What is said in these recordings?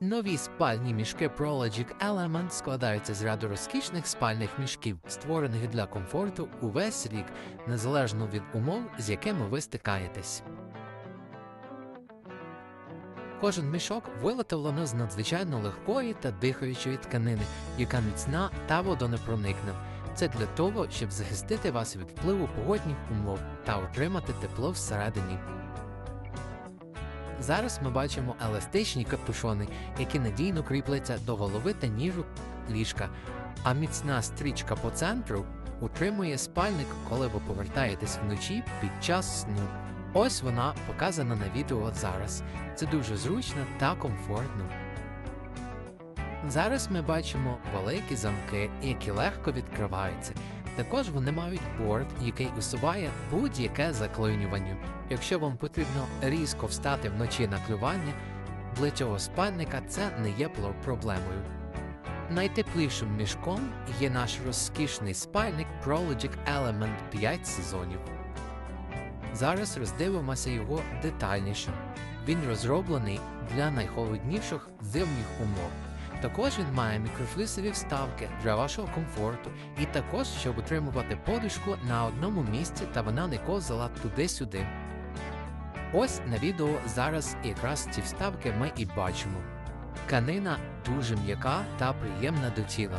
Нові спальні мішки Prologic Element складаються з ряду розкішних спальних мішків, створених для комфорту увесь рік, незалежно від умов, з якими ви стикаєтесь. Кожен мішок виготовлено з надзвичайно легкої та дихаючої тканини, яка міцна та водонепроникна. Це для того, щоб захистити вас від впливу погодних умов та отримати тепло всередині. Зараз ми бачимо еластичні капюшони, які надійно кріпляться до голови та ніжу ліжка, а міцна стрічка по центру утримує спальник, коли ви повертаєтесь вночі під час сну. Ось вона показана на відео зараз. Це дуже зручно та комфортно. Зараз ми бачимо великі замки, які легко відкриваються. Також вони мають борт, який усуває будь-яке заклинювання. Якщо вам потрібно різко встати вночі на клювання, для цього спальника це не є проблемою. Найтеплішим мішком є наш розкішний спальник Prologic Element 5 сезонів. Зараз роздивимося його детальніше. Він розроблений для найхолодніших зимніх умов. Також він має мікрофлісові вставки для вашого комфорту, і також, щоб утримувати подушку на одному місці та вона не ковзала туди-сюди. Ось на відео зараз якраз ці вставки ми і бачимо. Канина дуже м'яка та приємна до тіла.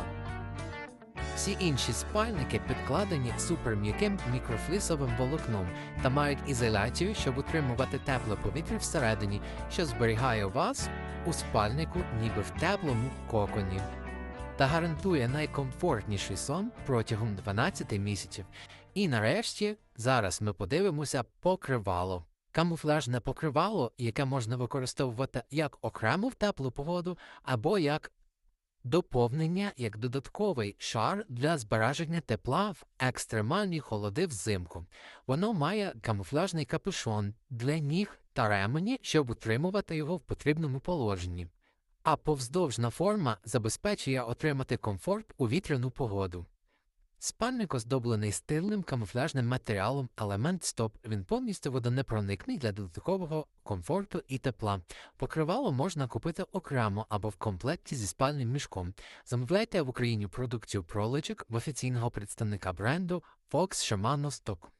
Всі інші спальники підкладені суперм'яким мікрофлісовим волокном та мають ізоляцію, щоб утримувати тепле повітря всередині, що зберігає вас у спальнику ніби в теплому коконі. Та гарантує найкомфортніший сон протягом 12 місяців. І нарешті зараз ми подивимося покривало. Камуфляжне покривало, яке можна використовувати як окремо в теплу погоду, або як доповнення як додатковий шар для збереження тепла в екстремальні холоди взимку. Воно має камуфляжний капюшон для ніг та ремені, щоб утримувати його в потрібному положенні. А повздовжна форма забезпечує отримати комфорт у вітряну погоду. Спальник оздоблений стильним камуфляжним матеріалом Element Stop. Він повністю водонепроникний для додаткового комфорту і тепла. Покривало можна купити окремо або в комплекті зі спальним мішком. Замовляйте в Україні продукцію Prologic в офіційного представника бренду Fox Shimano Stock.